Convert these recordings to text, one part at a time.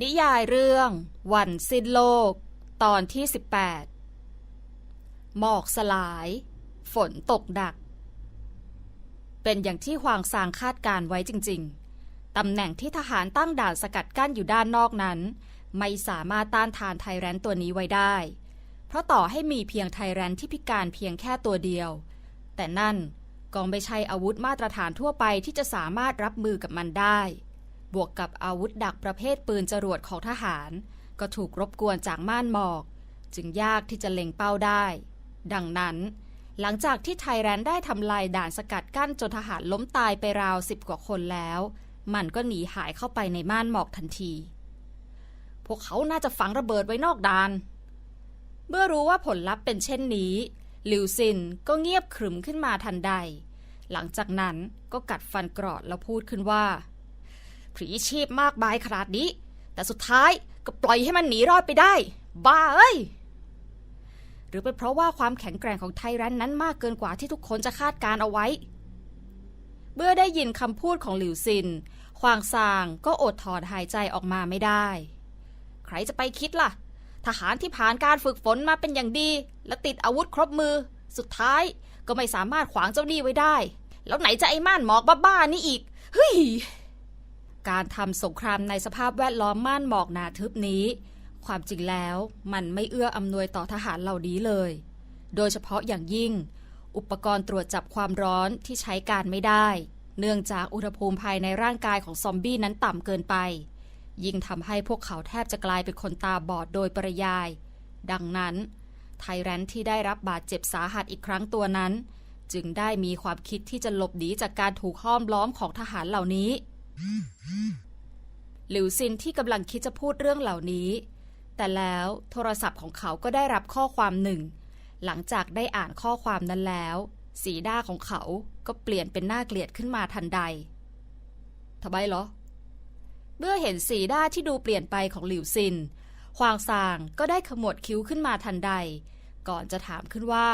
นิยายเรื่อง วันสิ้นโลก ตอนที่ 18 หมอกสลาย ฝนตกดัก เป็นอย่างที่หวางซางคาดการไว้จริง ๆ ตำแหน่งที่ทหารตั้งด่านสกัดกั้นอยู่ด้านนอกนั้น ไม่สามารถต้านทานไทแรนตัวนี้ไว้ได้ เพราะต่อให้มีเพียงไทแรนที่พิการเพียงแค่ตัวเดียว แต่นั่นก็ไม่ใช่อาวุธมาตรฐานทั่วไปที่จะสามารถรับมือกับมันได้ บวกกับอาวุธดักประเภทปืนจรวดของทหาร ก็ถูกรบกวนจากม่านหมอก จึงยากที่จะเล็งเป้าได้ ดังนั้น หลังจากที่ไทยแลนได้ทำลายด่านสกัดกั้นจนทหารล้มตายไปราวสิบกว่าคนแล้ว มันก็หนีหายเข้าไปในม่านหมอกทันที พวกเขาน่าจะฝังระเบิดไว้นอกด่าน เมื่อรู้ว่าผลลัพธ์เป็นเช่นนี้ลิวซินก็เงียบขรึมขึ้นมาทันใด หลังจากนั้นก็กัดฟันกรอดแล้วพูดขึ้นว่า ผีชีพมากมายขนาดนี้ แต่สุดท้ายก็ปล่อยให้มันหนีรอดไปได้ บ้าเอ้ย หรือเป็นเพราะว่าความแข็งแกร่งของไทแรนนั้นมากเกินกว่าที่ทุกคนจะคาดการเอาไว้ เมื่อได้ยินคำพูดของหลิวซินควางซางก็อดถอนหายใจออกมาไม่ได้ ใครจะไปคิดล่ะ ทหารที่ผ่านการฝึกฝนมาเป็นอย่างดี และติดอาวุธครบมือ สุดท้ายก็ไม่สามารถขวางเจ้าหนี้ไว้ได้ แล้วไหนจะไอ้ม่านหมอกบ้าๆนี่อีก เฮ้ย การทำสงครามในสภาพแวดล้อมม่านหมอกหนาทึบนี้ ความจริงแล้วมันไม่เอื้ออำนวยต่อทหารเหล่านี้เลย โดยเฉพาะอย่างยิ่ง อุปกรณ์ตรวจจับความร้อนที่ใช้การไม่ได้ เนื่องจากอุณหภูมิภายในร่างกายของซอมบี้นั้นต่ำเกินไป ยิ่งทำให้พวกเขาแทบจะกลายเป็นคนตาบอดโดยปริยาย ดังนั้น ไทแรนที่ได้รับบาดเจ็บสาหัสอีกครั้งตัวนั้น จึงได้มีความคิดที่จะหลบหนีจากการถูกห้อมล้อมของทหารเหล่านี้ หลิวซินที่กำลังคิดจะพูดเรื่องเหล่านี้ แต่แล้วโทรศัพท์ของเขาก็ได้รับข้อความหนึ่ง หลังจากได้อ่านข้อความนั้นแล้ว สีหน้าของเขาก็เปลี่ยนเป็นหน้าเกลียดขึ้นมาทันใดทำไมเหรอ เมื่อเห็นสีหน้าที่ดูเปลี่ยนไปของหลิวซินฮวางซางก็ได้ขมวดคิ้วขึ้นมาทันใด ก่อนจะถามขึ้นว่า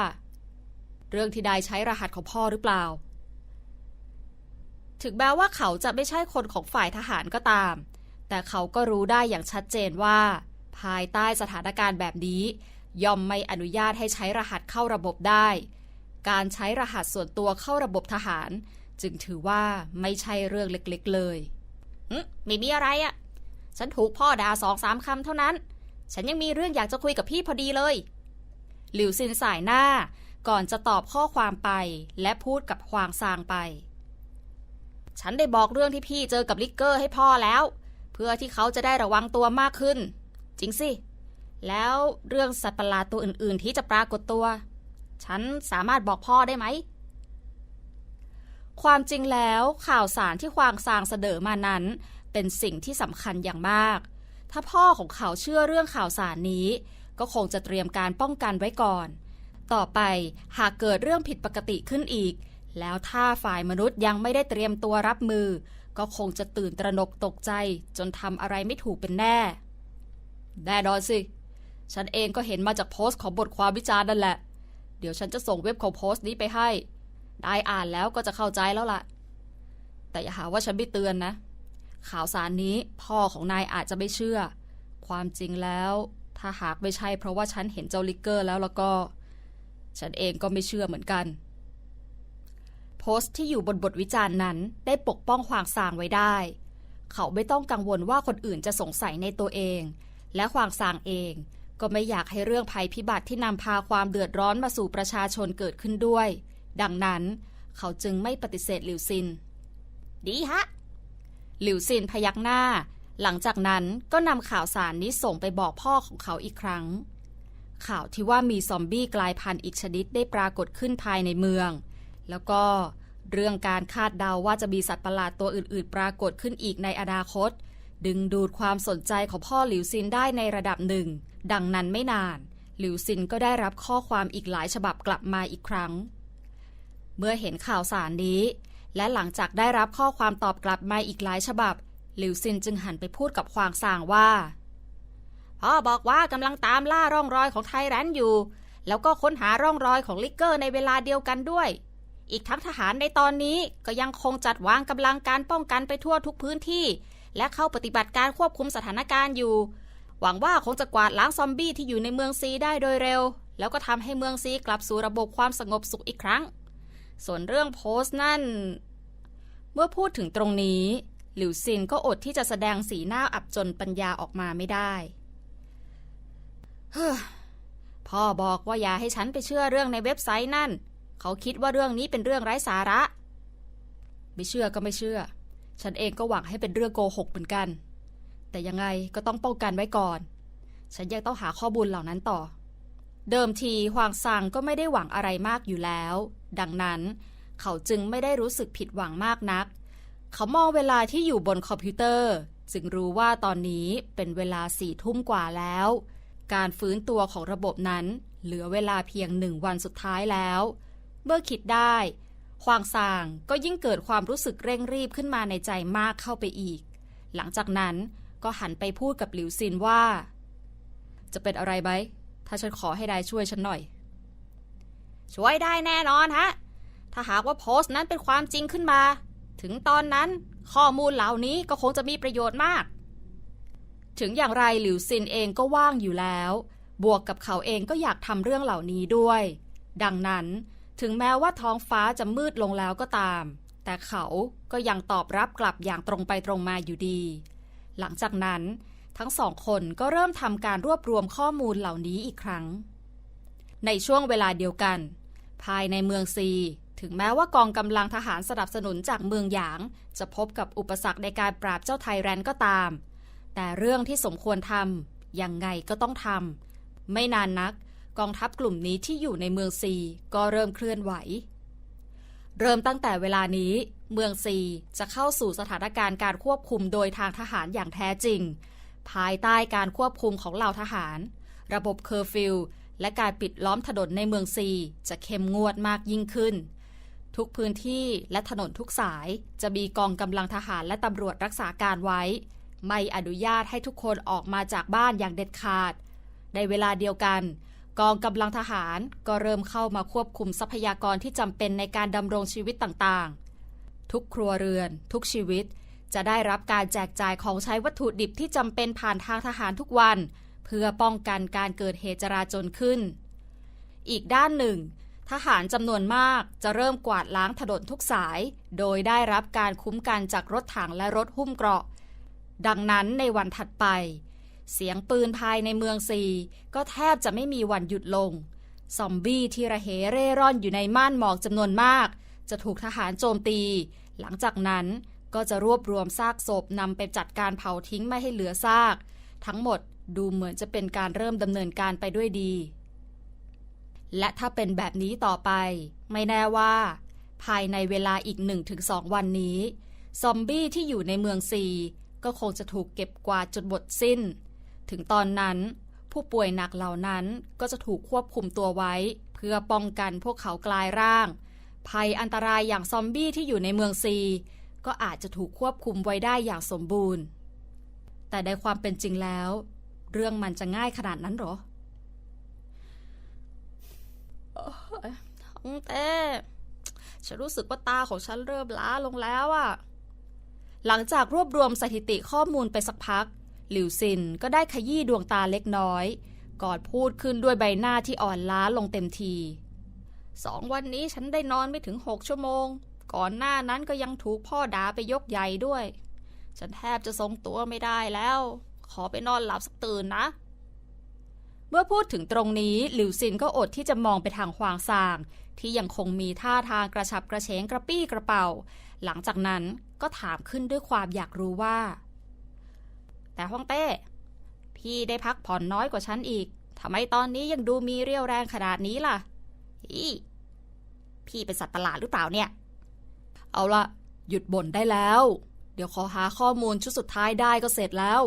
เรื่องที่ได้ใช้รหัสของพ่อหรือเปล่า ถึงแม้ว่าเขาจะไม่ใช่คนของฝ่ายทหารก็ตาม แต่เขาก็รู้ได้อย่างชัดเจนว่า ภายใต้สถานการณ์แบบนี้ ย่อมไม่อนุญาตให้ใช้รหัสเข้าระบบได้ การใช้รหัสส่วนตัวเข้าระบบทหาร จึงถือว่าไม่ใช่เรื่องเล็กๆเลยหึไม่มีอะไรอะ่ะ ฉันถูกพ่อด่าสองสามคำเท่านั้น ฉันยังมีเรื่องอยากจะคุยกับพี่พอดีเลย หลิวซินสายหน้าก่อนจะตอบข้อความไปและพูดกับฮวางซางไป ฉันได้บอกเรื่องที่พี่เจอกับลิกเกอร์ให้พ่อแล้ว เพื่อที่เขาจะได้ระวังตัวมากขึ้น จริงสิ แล้วเรื่องสัตว์ประหลาดตัวอื่น ๆ ที่จะปรากฏตัว ฉันสามารถบอกพ่อได้ไหม ความจริงแล้วข่าวสารที่ควางซางเสนอมานั้น เป็นสิ่งที่สำคัญอย่างมาก ถ้าพ่อของเขาเชื่อเรื่องข่าวสารนี้ ก็คงจะเตรียมการป้องกันไว้ก่อน ต่อไปหากเกิดเรื่องผิดปกติขึ้นอีก แล้วถ้าฝ่ายมนุษย์ยังไม่ได้เตรียมตัวรับมือ ก็คงจะตื่นตระหนกตกใจ จนทำอะไรไม่ถูกเป็นแน่ แน่นอนสิ ฉันเองก็เห็นมาจากโพสต์ของบทความวิจารณ์นั่นแหละ เดี๋ยวฉันจะส่งเว็บของโพสต์นี้ไปให้ได้อ่านแล้วก็จะเข้าใจแล้วล่ะ แต่อย่าหาว่าฉันไม่เตือนนะ ข่าวสารนี้พ่อของนายอาจจะไม่เชื่อ ความจริงแล้ว ถ้าหากไม่ใช่เพราะว่าฉันเห็นเจ้าลิกเกอร์แล้วแล้วก็ ฉันเองก็ไม่เชื่อเหมือนกัน พสต์ที่อยู่บนบทวิจารณ์นั้น ได้ปกป้องควางซางไว้ได้ เขาไม่ต้องกังวลว่าคนอื่นจะสงสัยในตัวเอง และควางซางเองก็ไม่อยากให้เรื่องภัยพิบัติที่นำพาความเดือดร้อนมาสู่ประชาชนเกิดขึ้นด้วย ดังนั้น เขาจึงไม่ปฏิเสธหลิวซิน ดีฮะ หลิวซินพยักหน้า หลังจากนั้นก็นำข่าวสารนี้ส่งไปบอกพ่อของเขาอีกครั้ง ข่าวที่ว่ามีซอมบี้กลายพันธุ์อีกชนิดได้ปรากฏขึ้นภายในเมือง แล้วก็เรื่องการคาดเดาว่าจะมีสัตว์ประหลาดตัวอื่น ๆ ปรากฏขึ้นอีกในอนาคต ดึงดูดความสนใจของพ่อหลิวซินได้ในระดับหนึ่ง ดังนั้นไม่นาน หลิวซินก็ได้รับข้อความอีกหลายฉบับกลับมาอีกครั้ง เมื่อเห็นข่าวสารนี้ และหลังจากได้รับข้อความตอบกลับมาอีกหลายฉบับ หลิวซินจึงหันไปพูดกับควางซางว่าพ่อบอกว่ากำลังตามล่าร่องรอยของไทแรนอยู่ แล้วก็ค้นหาร่องรอยของลิกเกอร์ในเวลาเดียวกันด้วย อีกทั้งทหารในตอนนี้ก็ยังคงจัดวางกำลังการป้องกันไปทั่วทุกพื้นที่ และเข้าปฏิบัติการควบคุมสถานการณ์อยู่ หวังว่าคงจะกวาดล้างซอมบี้ที่อยู่ในเมืองซีได้โดยเร็ว แล้วก็ทำให้เมืองซีกลับสู่ระบบความสงบสุขอีกครั้ง ส่วนเรื่องโพสต์นั่น เมื่อพูดถึงตรงนี้ หลิวซินก็อดที่จะแสดงสีหน้าอับจนปัญญาออกมาไม่ได้พ่อบอกว่าอย่าให้ฉันไปเชื่อเรื่องในเว็บไซต์นั่น เขาคิดว่าเรื่องนี้เป็นเรื่องไร้สาระ ไม่เชื่อก็ไม่เชื่อ ฉันเองก็หวังให้เป็นเรื่องโกหกเหมือนกัน แต่ยังไงก็ต้องป้องกันไว้ก่อน ฉันยังต้องหาข้อมูลเหล่านั้นต่อ เดิมทีฮวางซังก็ไม่ได้หวังอะไรมากอยู่แล้ว ดังนั้น เขาจึงไม่ได้รู้สึกผิดหวังมากนัก เขามองเวลาที่อยู่บนคอมพิวเตอร์ จึงรู้ว่าตอนนี้เป็นเวลาสี่ทุ่มกว่าแล้วการฟื้นตัวของระบบนั้น เหลือเวลาเพียงหนึ่งวันสุดท้ายแล้ว เมื่อคิดได้ ควางซางก็ยิ่งเกิดความรู้สึกเร่งรีบขึ้นมาในใจมากเข้าไปอีก หลังจากนั้นก็หันไปพูดกับหลิวซินว่า จะเป็นอะไรไหมถ้าฉันขอให้ได้ช่วยฉันหน่อย ช่วยได้แน่นอนฮะ ถ้าหากว่าโพสต์นั้นเป็นความจริงขึ้นมา ถึงตอนนั้นข้อมูลเหล่านี้ก็คงจะมีประโยชน์มาก ถึงอย่างไรหลิวซินเองก็ว่างอยู่แล้ว บวกกับเขาเองก็อยากทำเรื่องเหล่านี้ด้วย ดังนั้น ถึงแม้ว่าท้องฟ้าจะมืดลงแล้วก็ตาม แต่เขาก็ยังตอบรับกลับอย่างตรงไปตรงมาอยู่ดี หลังจากนั้นทั้งสองคนก็เริ่มทำการรวบรวมข้อมูลเหล่านี้อีกครั้ง ในช่วงเวลาเดียวกัน ภายในเมืองซี ถึงแม้ว่ากองกำลังทหารสนับสนุนจากเมืองหยาง จะพบกับอุปสรรคในการปราบเจ้าไทแรนก็ตาม แต่เรื่องที่สมควรทำยังไงก็ต้องทำไม่นานนัก กองทัพกลุ่มนี้ที่อยู่ในเมืองซีก็เริ่มเคลื่อนไหว เริ่มตั้งแต่เวลานี้ เมืองซีจะเข้าสู่สถานการณ์การควบคุมโดยทางทหารอย่างแท้จริง ภายใต้การควบคุมของเหล่าทหาร ระบบเคอร์ฟิวและการปิดล้อมถนนในเมืองซีจะเข้มงวดมากยิ่งขึ้น ทุกพื้นที่และถนนทุกสายจะมีกองกำลังทหารและตำรวจรักษาการไว้ ไม่อนุญาตให้ทุกคนออกมาจากบ้านอย่างเด็ดขาด ในเวลาเดียวกัน กองกำลังทหารก็เริ่มเข้ามาควบคุมทรัพยากรที่จำเป็นในการดำรงชีวิตต่างๆ ทุกครัวเรือน ทุกชีวิต จะได้รับการแจกจ่ายของใช้วัตถุดิบที่จำเป็นผ่านทางทหารทุกวัน เพื่อป้องกันการเกิดเหตุจราจนขึ้น อีกด้านหนึ่ง ทหารจำนวนมากจะเริ่มกวาดล้างถนนทุกสาย โดยได้รับการคุ้มกันจากรถถังและรถหุ้มเกราะ ดังนั้นในวันถัดไป เสียงปืนภายในเมืองซีก็แทบจะไม่มีวันหยุดลง ซอมบี้ที่ระเหเร่ร่อนอยู่ในม่านหมอกจำนวนมาก จะถูกทหารโจมตี หลังจากนั้นก็จะรวบรวมซากศพนำไปจัดการเผาทิ้งไม่ให้เหลือซาก ทั้งหมดดูเหมือนจะเป็นการเริ่มดำเนินการไปด้วยดี และถ้าเป็นแบบนี้ต่อไป ไม่แน่ว่า ภายในเวลาอีก 1-2 วันนี้ ซอมบี้ที่อยู่ในเมืองซีก็คงจะถูกเก็บกวาดจนหมดสิ้น ถึงตอนนั้น ผู้ป่วยหนักเหล่านั้นก็จะถูกควบคุมตัวไว้ เพื่อป้องกันพวกเขากลายร่าง ภัยอันตรายอย่างซอมบี้ที่อยู่ในเมืองซี ก็อาจจะถูกควบคุมไว้ได้อย่างสมบูรณ์ แต่ในความเป็นจริงแล้ว เรื่องมันจะง่ายขนาดนั้นหรอท้องเต้ฉันรู้สึกว่าตาของฉันเริ่มล้าลงแล้วอะหลังจากรวบรวมสถิติข้อมูลไปสักพัก หลิวซินก็ได้ขยี้ดวงตาเล็กน้อย กอนพูดขึ้นด้วยใบหน้าที่อ่อนล้าลงเต็มทีสองวันนี้ฉันได้นอนไม่ถึงหกชั่วโมง ก่อนหน้านั้นก็ยังถูกพ่อด่าไปยกใหญ่ด้วย ฉันแทบจะทรงตัวไม่ได้แล้ว ขอไปนอนหลับสักตื่นนะ เมื่อพูดถึงตรงนี้หลิวซินก็อดที่จะมองไปทางฮวางซาง ที่ยังคงมีท่าทางกระฉับกระเฉงกระปี้กระเป๋า หลังจากนั้นก็ถามขึ้นด้วยความอยากรู้ว่า แต่ฮ่องเต้ พี่ได้พักผ่อนน้อยกว่าฉันอีกทำไมตอนนี้ยังดูมีเรี่ยวแรงขนาดนี้ล่ะอีพี่เป็นสัตว์ประหลาดหรือเปล่าเนี่ย เอาละหยุดบ่นได้แล้ว เดี๋ยวขอหาข้อมูลชุดสุดท้ายได้ก็เสร็จแล้ว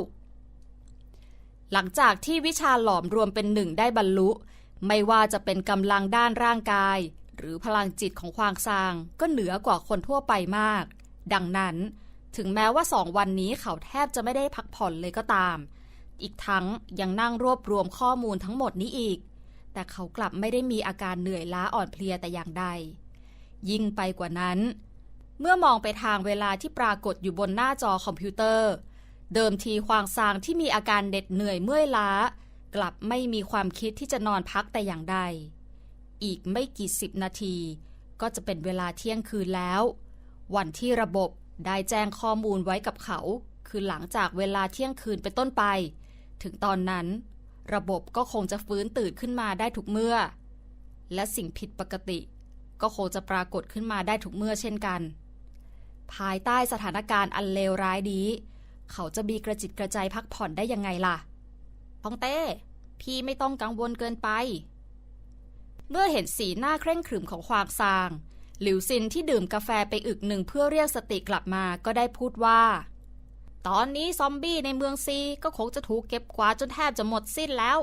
หลังจากที่วิชาหลอมรวมเป็นหนึ่งได้บรรลุ ไม่ว่าจะเป็นกำลังด้านร่างกาย หรือพลังจิตของควางซาง ก็เหนือกว่าคนทั่วไปมาก ดังนั้น ถึงแม้ว่าสองวันนี้เขาแทบจะไม่ได้พักผ่อนเลยก็ตาม อีกทั้งยังนั่งรวบรวมข้อมูลทั้งหมดนี้อีก แต่เขากลับไม่ได้มีอาการเหนื่อยล้าอ่อนเพลียแต่อย่างใด ยิ่งไปกว่านั้น เมื่อมองไปทางเวลาที่ปรากฏอยู่บนหน้าจอคอมพิวเตอร์ เดิมทีควางซางที่มีอาการเหน็ดเหนื่อยเมื่อยล้า กลับไม่มีความคิดที่จะนอนพักแต่อย่างใด อีกไม่กี่สิบนาที ก็จะเป็นเวลาเที่ยงคืนแล้ว วันที่ระบบ ได้แจ้งข้อมูลไว้กับเขา คือหลังจากเวลาเที่ยงคืนเป็นต้นไป ถึงตอนนั้น ระบบก็คงจะฟื้นตื่นขึ้นมาได้ทุกเมื่อ และสิ่งผิดปกติ ก็คงจะปรากฏขึ้นมาได้ทุกเมื่อเช่นกัน ภายใต้สถานการณ์อันเลวร้ายนี้ เขาจะมีกระจิตกระใจพักผ่อนได้ยังไงล่ะพองเต้ พี่ไม่ต้องกังวลเกินไป เมื่อเห็นสีหน้าเคร่งขรึมของควางซาง หลิวซินที่ดื่มกาแฟไปอึกหนึ่งเพื่อเรียกสติกลับมาก็ได้พูดว่า ตอนนี้ซอมบี้ในเมืองซีก็คงจะถูกเก็บกวาดจนแทบจะหมดสิ้นแล้ว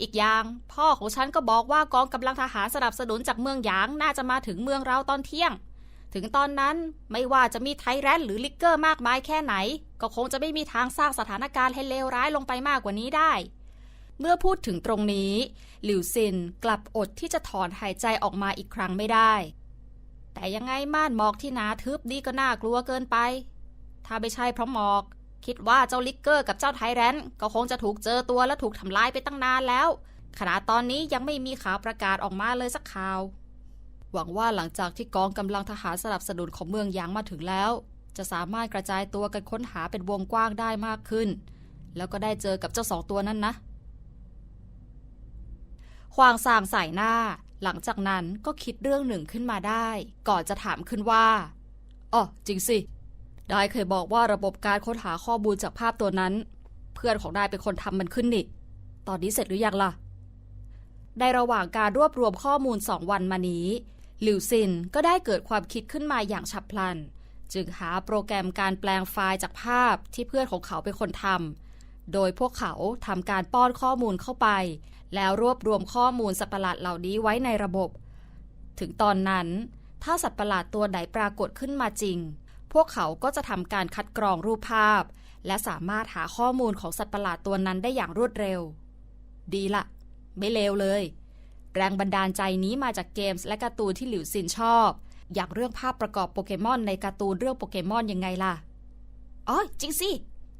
อีกอย่าง พ่อของฉันก็บอกว่ากองกำลังทหารสนับสนุนจากเมืองหยางน่าจะมาถึงเมืองเราตอนเที่ยง ถึงตอนนั้นไม่ว่าจะมีไทแรนหรือลิกเกอร์มากมายแค่ไหน ก็คงจะไม่มีทางสร้างสถานการณ์ให้เลวร้ายลงไปมากกว่านี้ได้เมื่อพูดถึงตรงนี้ หลิวซินกลับอดที่จะถอนหายใจออกมาอีกครั้งไม่ได้ แต่ยังไงม่านหมอกที่หนาทึบนี่ก็น่ากลัวเกินไป ถ้าไม่ใช่เพราะหมอก คิดว่าเจ้าลิกเกอร์กับเจ้าไทแรนก็คงจะถูกเจอตัวและถูกทำลายไปตั้งนานแล้ว ขณะตอนนี้ยังไม่มีข่าวประกาศออกมาเลยสักข่าว หวังว่าหลังจากที่กองกำลังทหารสนับสนุนของเมืองยางมาถึงแล้ว จะสามารถกระจายตัวกันค้นหาเป็นวงกว้างได้มากขึ้น แล้วก็ได้เจอกับเจ้าสองตัวนั้นนะควางสางใส่หน้า หลังจากนั้นก็คิดเรื่องหนึ่งขึ้นมาได้ ก่อนจะถามขึ้นว่าอ๋อจริงสิ ได้เคยบอกว่าระบบการค้นหาข้อมูลจากภาพตัวนั้น เพื่อนของได้เป็นคนทำมันขึ้นนี่ ตอนนี้เสร็จหรือยังล่ะ ในระหว่างการรวบรวมข้อมูลสองวันมานี้ หลิวซินก็ได้เกิดความคิดขึ้นมาอย่างฉับพลัน จึงหาโปรแกรมการแปลงไฟล์จากภาพที่เพื่อนของเขาเป็นคนทำโดยพวกเขาทำการป้อนข้อมูลเข้าไป แล้วรวบรวมข้อมูลสัตว์ประหลาดเหล่านี้ไว้ในระบบ ถึงตอนนั้น ถ้าสัตว์ประหลาดตัวไหนปรากฏขึ้นมาจริง พวกเขาก็จะทำการคัดกรองรูปภาพ และสามารถหาข้อมูลของสัตว์ประหลาดตัวนั้นได้อย่างรวดเร็ว ดีละ ไม่เลวเลย แรงบันดาลใจนี้มาจากเกมส์และการ์ตูนที่หลิวซินชอบ อยากเรื่องภาพประกอบโปเกมอนในการ์ตูนเรื่องโปเกมอนยังไงล่ะอ๋อจริงสิ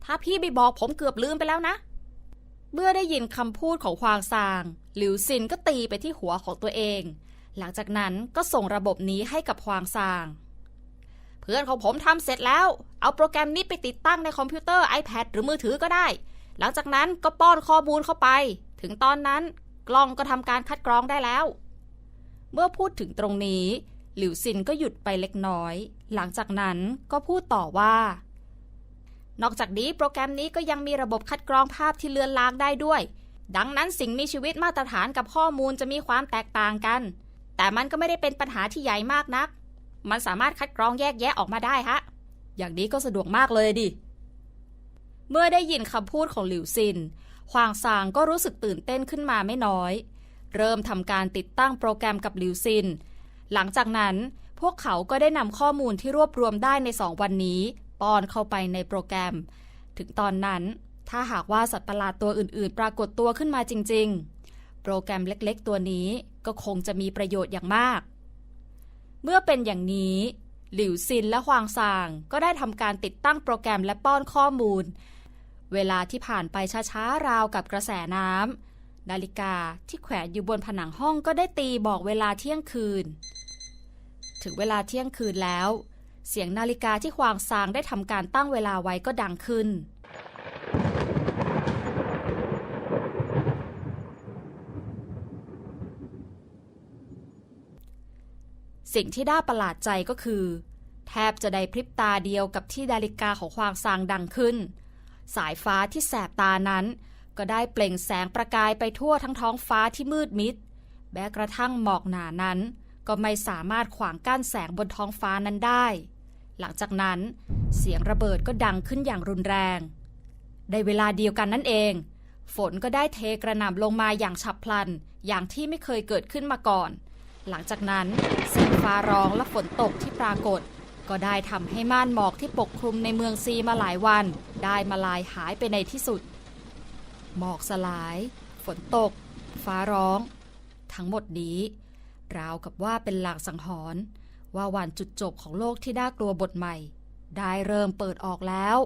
ถ้าพี่ไม่บอกผมเกือบลืมไปแล้วนะ เมื่อได้ยินคำพูดของควางซาง หลิวซินก็ตีไปที่หัวของตัวเอง หลังจากนั้นก็ส่งระบบนี้ให้กับควางซาง เพื่อนของผมทำเสร็จแล้ว เอาโปรแกรมนี้ไปติดตั้งในคอมพิวเตอร์ iPad หรือมือถือก็ได้ หลังจากนั้นก็ป้อนข้อมูลเข้าไป ถึงตอนนั้นกล้องก็ทำการคัดกรองได้แล้ว เมื่อพูดถึงตรงนี้ หลิวซินก็หยุดไปเล็กน้อย หลังจากนั้นก็พูดต่อว่า นอกจากนี้โปรแกรมนี้ก็ยังมีระบบคัดกรองภาพที่เลือนลางได้ด้วย ดังนั้นสิ่งมีชีวิตมาตรฐานกับข้อมูลจะมีความแตกต่างกัน แต่มันก็ไม่ได้เป็นปัญหาที่ใหญ่มากนัก มันสามารถคัดกรองแยกแยะออกมาได้ฮะ อย่างนี้ก็สะดวกมากเลยดิ เมื่อได้ยินคำพูดของหลิวซินควางซางก็รู้สึกตื่นเต้นขึ้นมาไม่น้อย เริ่มทำการติดตั้งโปรแกรมกับหลิวซิน หลังจากนั้นพวกเขาก็ได้นำข้อมูลที่รวบรวมได้ในสองวันนี้ ป้อนเข้าไปในโปรแกรม ถึงตอนนั้น ถ้าหากว่าสัตว์ประหลาดตัวอื่น ๆ ปรากฏตัวขึ้นมาจริง ๆ โปรแกรมเล็กๆ ตัวนี้ก็คงจะมีประโยชน์อย่างมาก เมื่อเป็นอย่างนี้ หลิวซินและฮวางซางก็ได้ทำการติดตั้งโปรแกรมและป้อนข้อมูล เวลาที่ผ่านไปช้าๆ ราวกับกระแสน้ำนาฬิกาที่แขวนอยู่บนผนังห้องก็ได้ตีบอกเวลาเที่ยงคืน ถึงเวลาเที่ยงคืนแล้ว เสียงนาฬิกาที่ควางซางได้ทำการตั้งเวลาไว้ก็ดังขึ้น สิ่งที่น่าประหลาดใจก็คือ แทบจะได้พริบตาเดียวกับที่นาฬิกาของควางซางดังขึ้น สายฟ้าที่แสบตานั้น ก็ได้เปล่งแสงประกายไปทั่วทั้งท้องฟ้าที่มืดมิดแม้กระทั่งหมอกหนานั้น ก็ไม่สามารถขวางกั้นแสงบนท้องฟ้านั้นได้ หลังจากนั้น เสียงระเบิดก็ดังขึ้นอย่างรุนแรง ในเวลาเดียวกันนั่นเอง ฝนก็ได้เทกระหน่ำลงมาอย่างฉับพลัน อย่างที่ไม่เคยเกิดขึ้นมาก่อน หลังจากนั้นเสียงฟ้าร้องและฝนตกที่ปรากฏ ก็ได้ทำให้ม่านหมอกที่ปกคลุมในเมืองซีมาหลายวัน ได้มาลายหายไปในที่สุด หมอกสลาย ฝนตก ฟ้าร้อง ทั้งหมดนี้ ราวกับว่าเป็นหลักสังหรณ์ว่าวันจุดจบของโลกที่น่ากลัวบทใหม่ ได้เริ่มเปิดออกแล้ว